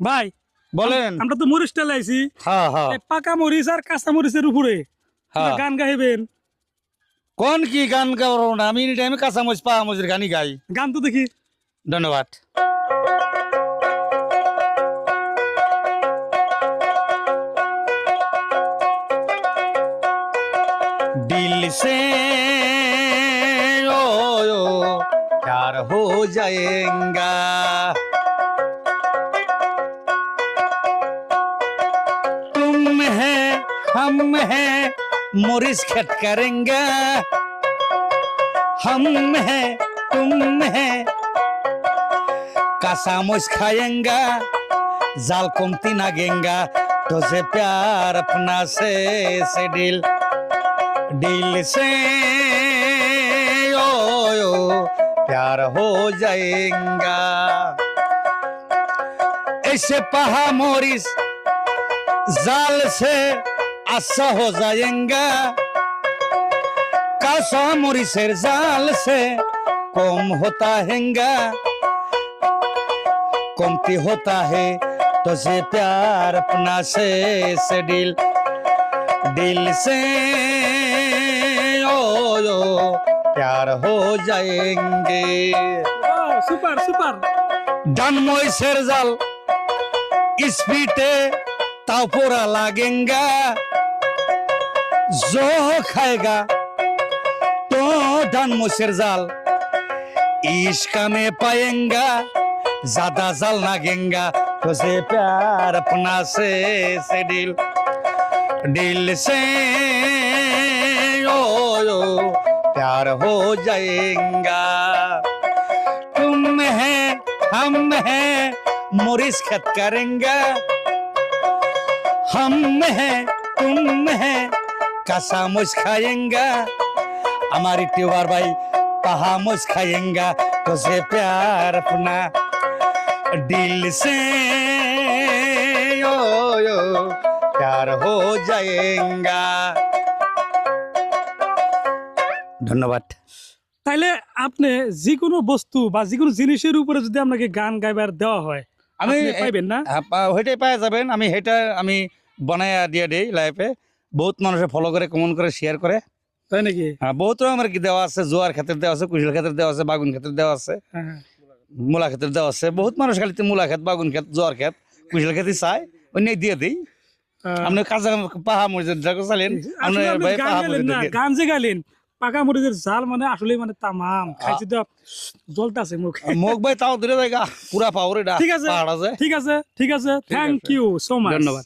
ভাই বলেন আমরা তো মরিচটা লাইছি হ্যাঁ হ্যাঁ এই পাকা মরিচ আর কাঁচা মরিচের উপরে হ্যাঁ গান গাইবেন কোন কি গান গাবো না আমি এনি টাইমে কাঁচামচ পাহামচের গানই গাই গান তো দেখি ধন্যবাদ दिल से ओ, ओ प्यार हो जाएगा हम है मोरिस खट करेंगे। हम है तुम है कासामुस खाएँगा जाल कमती ना गेंगा तुझे प्यार अपना से से दिल दिल से ओ, ओ प्यार हो जाएगा। ऐसे पहा मोरिस जाल से अच्छा हो जाएंगा कासा मोरी शेर जाल से कम होता हैंगा कमती होता है तो से प्यार अपना से से दिल दिल से ओ यो प्यार हो जाएंगे सुपर सुपर डनमोय शेर जाल स्पीटे তাও পোড়া লাগেঙ্গা जो खाएगा तो डान मोसेर जाल। इश्का में पाएँगा ज़्यादा जाल ना गेंगा। से प्यार अपना से से दिल दिल से ओ, ओ प्यार हो जाएगा। तुम है हम है मोरिस खत करेंगे। हम है तुम है कासामुस खाएंगा हमारी त्योहार भाई कहामुस खाएंगा तो से प्यार अपना दिल से ओ, ओ प्यार हो जाएगा ধন্যবাদ তাইলে আপনি যে কোনো বস্তু বা যে কোনো জিনিসের উপরে যদি আপনাকে গান গাইবার দেওয়া হয় আমি আপনি পাইবেন না হ্যাঁ, পা- ওইটাই পাওয়া যাবেন আমি সেটা আমি বানাইয়া দিয়ে দেই লাইফে বহুত মানুষে ফলো করে কমন করে শেয়ার করে। তাই নাকি? হ্যাঁ বহুত রকমের কি দেওয়া আছে জোয়ার ক্ষেত্রে দেওয়া আছে কুশল ক্ষেত্রে দেওয়া আছে বাগুন ক্ষেত্রে দেওয়া আছে। হ্যাঁ, হ্যাঁ। মূলা ক্ষেত্রে দেওয়া আছে। বহুত মানুষ খালি মূলা ক্ষেত বাগুন ক্ষেত জোয়ার ক্ষেত কুশল ক্ষেত্রে চাই অন্য দিয়ে দিই। আহ, আপনি কাঁচা পাহা মরিচের জায়গা চালেন আপনি ভাই গান পাহা মরিচের গান যে গাইলেন পাকা মরিচের জাল মানে আসলে মানে তামাম খাইছি তো জ্বলতাছে মুখ। মুখ ভাই তাও দূরে জায়গা পুরা ঠিক আছে। আছে। ঠিক আছে ঠিক আছে থ্যাংক ইউ সো মাচ ধন্যবাদ।